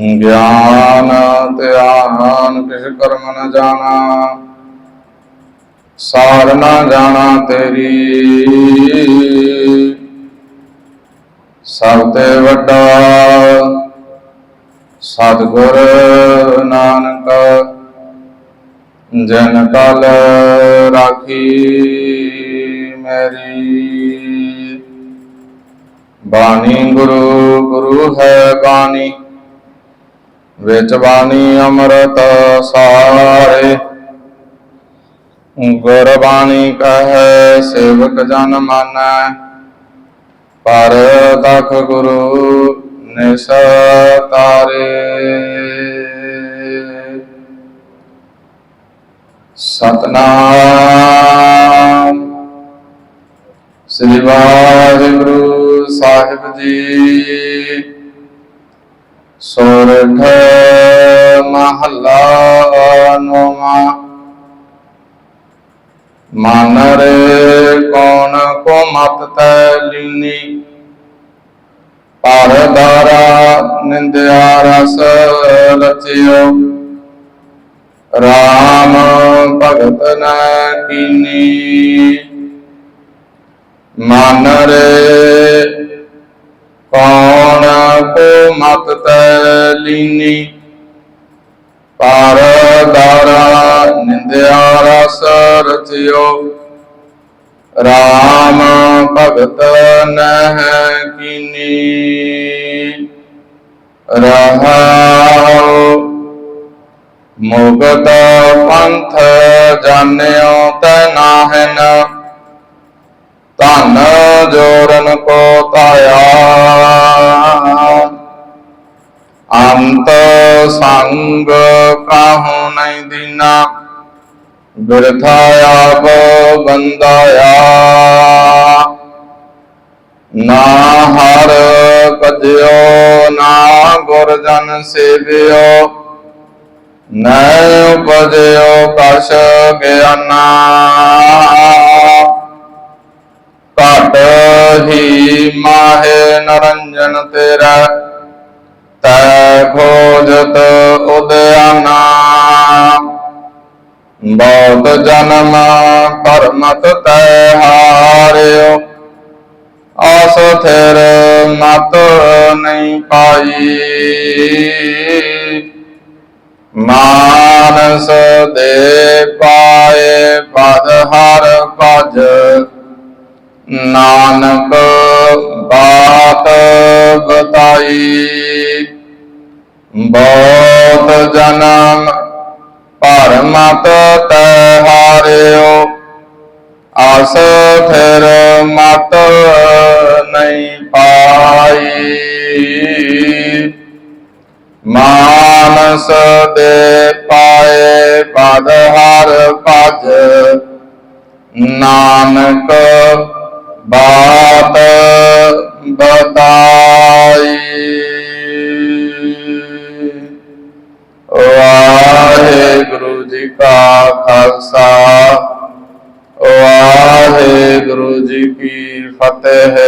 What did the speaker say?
ਗਿਆਨ ਧਿਆਨ ਕਿਸ਼ ਕਰਮ ਨ ਜਾਣਾ। ਸਾਰ ਨ ਜਾਣਾ ਤੇਰੀ। ਸਭ ਤੇ ਵੱਡਾ ਸਤਿਗੁਰ ਨਾਨਕ, ਜਨ ਕਲ ਰਾਖੀ ਮੇਰੀ। ਬਾਣੀ ਗੁਰੂ ਗੁਰੂ ਹੈ ਬਾਣੀ। ਵਿੱਚ ਬਾਣੀ ਅੰਮ੍ਰਿਤ ਸਾਰੇ ਗੁਰਬਾਣੀ ਕਹੈ, ਸੇਵਕ ਜਨ ਮਾਨੈ, ਪਰ ਤਖ ਗੁਰੂ ਨਿਸਤਾਰੇ ਸਤਨਾਮ। ਸ੍ਰੀ ਵਾਹਿਗੁਰੂ ਸਾਹਿਬ ਜੀ। ਸੋਰਠ ਮਹੱਲਾ ਨੌਵਾਂ। ਮਨ ਰੇ ਕੌਣ ਕੋ ਮਤ ਤੈ ਲੀਨੀ ਪਰ ਦਾਰਾ ਨਿੰਦਿਆ ਰਸ ਰਚਿਓ। ਰਾਮ ਭਗਤ ਨ ਕੀਨੀ। ਮਨ ਰੇ ਮਤ ਤੈ ਲੀਨੀ। ਪਰ ਦਾਰਾ ਨਿੰਦਿਆ ਰਸ ਰਚਿਓ। ਰਾਮ ਭਗਤ ਨਹਿ ਕੀਨੀ। ਰਹਾਉ ਮੁਗਤ ਪੰਥ ਜਾਣਿਓ ਤੈ ਨਾਹਨ। ਧਨ ਜੋਰਨ ਕੋ ਤਾਇਆ ਅੰਤ ਸੰਗ ਕਾਹੂ ਨਹੀਂ ਦੀਨਾ? ਬਿਰਥਾ ਆਪ ਬੰਦਾਇਆ। ਨਾ ਹਰ ਕਜਿਓ, ਨਾ ਗੁਰਜਨ ਸੇਵਿਓ। ਨੈ ਉਪਜਿਓ ਕਛ ਗਿਆਨਾ। ਘਟ ਹੀ ਮਾਹੇ ਨਰੰਜਨ ਤੇਰਾ। ਤੈ ਖੋਜਤ ਉਦਿਆਨਾ ਬਹੁਤ ਜਨਮ ਪਰਮਤ ਤੈ ਹਾਰਿਓ। ਆਸ ਥਿਰ ਮਤ ਨਹੀਂ ਪਾਈ। ਮਾਨਸ ਦੇ ਪਾਏ ਪਦ ਹਰ ਭਜ। ਨਾਨਕ ਬਾਤ ਬਤਾਈ। ਬਹੁਤ ਜਨਮ ਪਰਮਤ ਤੈ ਹਾਰਿਓ। ਆਸ ਫਿਰ ਮਤ ਨਹੀਂ ਪਾਈ। ਮਾਨਸ ਦੇ ਪਾਏ ਪਦ ਹਰ ਭਜ। ਨਾਨਕ ਬਾਤ ਬਤਾ ਵਾਹਿਗੁਰੂ ਜੀ ਕੀ ਫਤਿਹ।